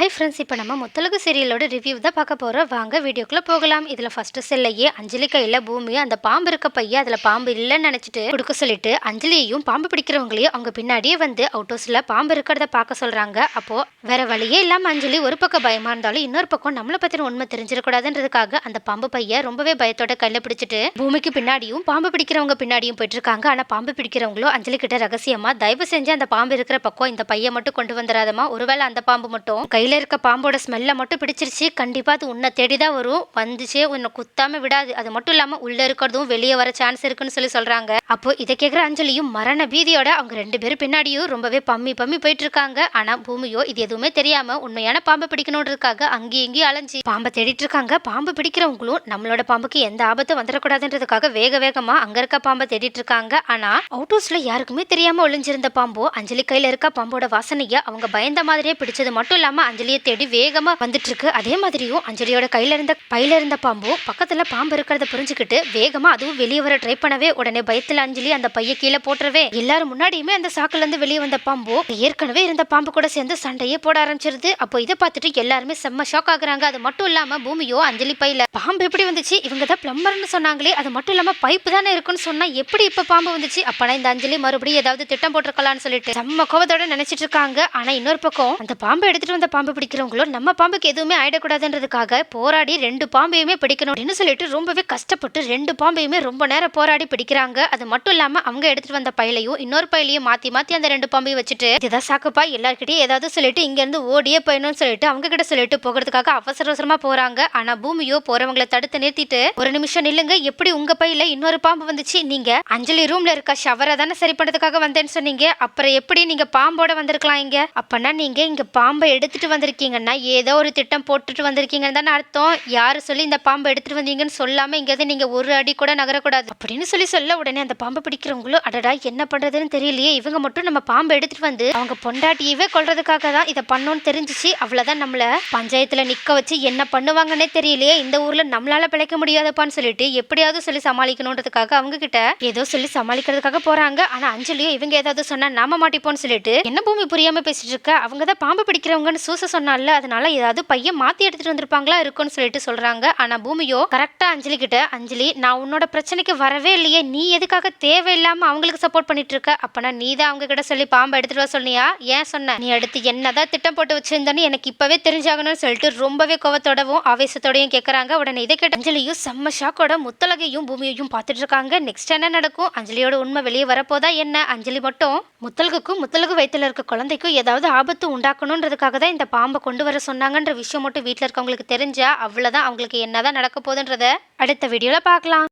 Hi friends இப்போ நம்ம Muthazhagu சீரியலோட review தான் பார்க்க போகிறோம் வாங்க வீடியோக்குள்ளே போகலாம். இதில் ஃபஸ்ட்டு செல்லையே அஞ்சலி கையில் பூமி அந்த பாம்பு இருக்க பையன் அதில் பாம்பு இல்லைன்னு நினச்சிட்டு கொடுக்க சொல்லிட்டு அஞ்சலியையும் பாம்பு பிடிக்கிறவங்களையும் அவங்க பின்னாடியே வந்து அவுட் ஹவுஸில் பாம்பு இருக்கிறத பார்க்க சொல்கிறாங்க அப்போது வேற வழியே இல்லாமல் அஞ்சலி ஒரு பக்கம் பயமாக இருந்தாலும் இன்னொரு பக்கம் நம்மளை பற்றின உண்மை தெரிஞ்சிடக்கூடாதுன்றதுக்காக அந்த பாம்பு பையன் ரொம்பவே பயத்தோட கையில் பிடிச்சிட்டு பூமிக்கு பின்னாடியும் பாம்பு பிடிக்கிறவங்க பின்னாடியும் போயிட்டு இருக்காங்க ஆனால் பாம்பு பிடிக்கிறவங்களும் அஞ்சலி கிட்ட ரகசியமாக தயவு செஞ்சு அந்த பாம்பு இருக்கிற பக்கம் இந்த பையன் மட்டும் கொண்டு வந்துடாதமா ஒருவேளை அந்த பாம்பு மட்டும் கையில் இருக்க பாம்போட ஸ்மெல்லை மட்டும் பிடிச்சிருச்சு. கண்டிப்பாக அது உன்னை தேடி தான் வரும். வந்துச்சே உன்னை குத்தாமல் விடாது. அது மட்டும் இல்லாமல் உள்ளே இருக்கிறதும் வெளியே வர சான்ஸ் இருக்குன்னு சொல்லி சொல்கிறாங்க அப்போ இதை கேட்குற அஞ்சலியும் மரண பீதியோட அவங்க ரெண்டு பேரும் பின்னாடியும் ரொம்பவே பம்மி பம்மி போயிட்டு இருக்காங்க ஆனால் பூமியோ இது எதுவுமே தெரியாமல் உண்மையான பாம்பை பிடிக்கணுன்றதுக்காக அங்கேயும் இங்கேயும் அலைஞ்சி பாம்பை தேடிட்டு இருக்காங்க. பாம்பு பிடிக்கிறவங்களும் நம்மளோட பாம்புக்கு எந்த ஆபத்தும் வந்துடக்கூடாதுன்றதுக்காக வேக வேகமாக அங்கே இருக்க பாம்பை தேடிட்டு இருக்காங்க. ஆனால் அவுட் ஹவுஸில் யாருக்குமே தெரியாமல் ஒளிஞ்சிருந்த பாம்போ அஞ்சலி கையில் இருக்க பாம்போட வாசனையை அவங்க பயந்த மாதிரியே பிடிச்சது மட்டும் இல்லாமல் அஞ்சலியை தேடி வேகமா வந்துட்டு இருக்கு அதே மாதிரியும் அஞ்சலியோட கையில இருந்த பையில இருந்த பாம்பு பக்கத்துல பாம்பு இருக்கிறத புரிஞ்சுக்கிட்டு வேகமா அதுவும் வெளியே வர ட்ரை பண்ணவே உடனே பயத்துல அஞ்சலி அந்த பைய கீழே போட்டுறவே. எல்லாரும் முன்னாடியுமே அந்த சாக்குல இருந்து வெளியே வந்த பாம்பு ஏற்கனவே இருந்த பாம்பு கூட சேர்ந்து சண்டையே போட ஆரம்பிச்சிருது. அப்போ இதை பார்த்துட்டு எல்லாருமே செம்ம ஷாக் ஆகுறாங்க. அது மட்டும் இல்லாம பூமியோ அஞ்சலி பையில பாம்பு எப்படி வந்துச்சு? இவங்க தான் பிளம்பர்னு சொன்னாங்களே அது மட்டும் இல்லாம பைப்பு தானே இருக்குன்னு சொன்னா எப்படி இப்ப பாம்பு வந்துச்சு? அப்பனா இந்த அஞ்சலி மறுபடியும் ஏதாவது திட்டம் போட்டிருக்கலாம்னு சொல்லிட்டு செம்ம கோவத்தோட நினைச்சிட்டு இருக்காங்க. ஆனா இன்னொரு பக்கம் அந்த பாம்பு எடுத்துட்டு வந்த பாம்பு பாம்பு பிடிக்கிறவங்களும் நம்ம பாம்புக்கு எதுவுமே ஆயிடக்கூடாதுன்றதுக்காக போராடி ரெண்டு பாம்பையுமே பிடிக்கணும் அப்படின்னு சொல்லிட்டு ரொம்பவே கஷ்டப்பட்டு ரெண்டு பாம்பையுமே ரொம்ப நேரம் போராடி பிடிக்கிறாங்க. அது மட்டும் இல்லாம அவங்க எடுத்துட்டு வந்த பையிலையும் இன்னொரு பையிலையும் மாத்தி மாத்தி அந்த ரெண்டு பாம்பையும் வச்சுட்டு இதுதான் சாக்குப்பா எல்லாருக்கிட்டையும் ஏதாவது சொல்லிட்டு இங்க இருந்து ஓடியே போயணும்னு சொல்லிட்டு அவங்க கிட்ட சொல்லிட்டு போகிறதுக்காக அவசர அவசரமா போறாங்க. ஆனா பூமியோ போறவங்களை தடுத்து நிறுத்திட்டு ஒரு நிமிஷம் நில்லுங்க எப்படி உங்க பையில இன்னொரு பாம்பு வந்துச்சு? நீங்க அஞ்சலி ரூம்ல இருக்க ஷவரை தானே சரி பண்றதுக்காக வந்தேன்னு சொன்னீங்க. அப்புறம் எப்படி நீங்க பாம்போட வந்திருக்கலாம் இங்க? அப்பனா நீங்க இங்க பாம்பை எடுத்துட்டு வந்திருக்கீங்கன்னா ஏதோ ஒரு திட்டம் போட்டுட்டு வந்திருக்கீங்கன்னு தானே அர்த்தம். யார் சொல்லி இந்த பாம்பை எடுத்துட்டு வந்தீங்கன்னு சொல்லாமல் இங்கேருந்து நீங்கள் ஒரு அடி கூட நகரக்கூடாது. அப்படின்னு சொல்லி சொல்ல உடனே அந்த பாம்பை பிடிக்கிறவங்களும் அடடா என்ன பண்ணுறதுன்னு தெரியலையே. இவங்க மட்டும் நம்ம பாம்பை எடுத்துட்டு வந்து அவங்க பொண்டாட்டியவே கொள்றதுக்காக தான் இதை பண்ணோன்னு தெரிஞ்சிச்சு. அவ்வளோதான் நம்மளை பஞ்சாயத்தில் நிற்க வச்சு என்ன பண்ணுவாங்கன்னே தெரியலையே. இந்த ஊரில் நம்மளால பிழைக்க முடியாதப்பான்னு சொல்லிட்டு எப்படியாவது சொல்லி சமாளிக்கணுன்றதுக்காக அவங்க கிட்ட ஏதோ சொல்லி சமாளிக்கிறதுக்காக போறாங்க. ஆனால் அஞ்சலியும் இவங்க ஏதாவது சொன்னால் நாம மாட்டிப்போம்னு சொல்லிட்டு என்ன பூமி புரியாமல் பேசிட்டு இருக்க? அவங்க தான் பாம்பு பிடிக்கிறவங்கன்னு சூச சொன்னால அதனால ஏதாவது பையன் மாத்தி எடுத்துட்டு வந்திருப்பாங்களா இருக்கும்னு சொல்லிட்டு சொல்றாங்க. ஆனா பூமியோ கரெக்டா அஞ்சலி கிட்ட அஞ்சலி நான் உன்னோட பிரச்சனைக்கு வரவே இல்லையே நீ எதுக்காக தேவையில்லாம அவங்களுக்கு சப்போர்ட் பண்ணிட்டு இருக்க? அப்பனா நீ தான் அவங்க கிட்ட சொல்லி பாம்பை எடுத்துட்டு வர சொன்னியா? ஏன் சொன்ன? நீ அடுத்து என்னதான் திட்டம் போட்டு வச்சிருந்தேன்னு எனக்கு இப்பவே தெரிஞ்சாகணும்னு சொல்லிட்டு ரொம்பவே கோவத்தோடவும் ஆவேசத்தோடையும் கேட்குறாங்க உடனே இதை கேட்ட அஞ்சலியும் செம்ம ஷாக்கோட முத்தலகையும் பூமியையும் பார்த்துட்டு இருக்காங்க. நெக்ஸ்ட் என்ன நடக்கும்? அஞ்சலியோட உண்மை வெளியே வரப்போதா என்ன? அஞ்சலி மட்டும் முத்தலகுக்கும் முத்தலகு வயிற்றுல இருக்க குழந்தைக்கும் ஏதாவது ஆபத்து உண்டாக்கணுன்றதுக்காக தான் இந்த பாம்பை கொண்டு வர சொன்னாங்கன்ற விஷயம் மட்டும் வீட்டில் இருக்கவங்களுக்கு தெரிஞ்சா அவ்வளோதான் அவங்களுக்கு என்னதான் நடக்க போகுதுன்றத அடுத்த வீடியோவில் பார்க்கலாம்.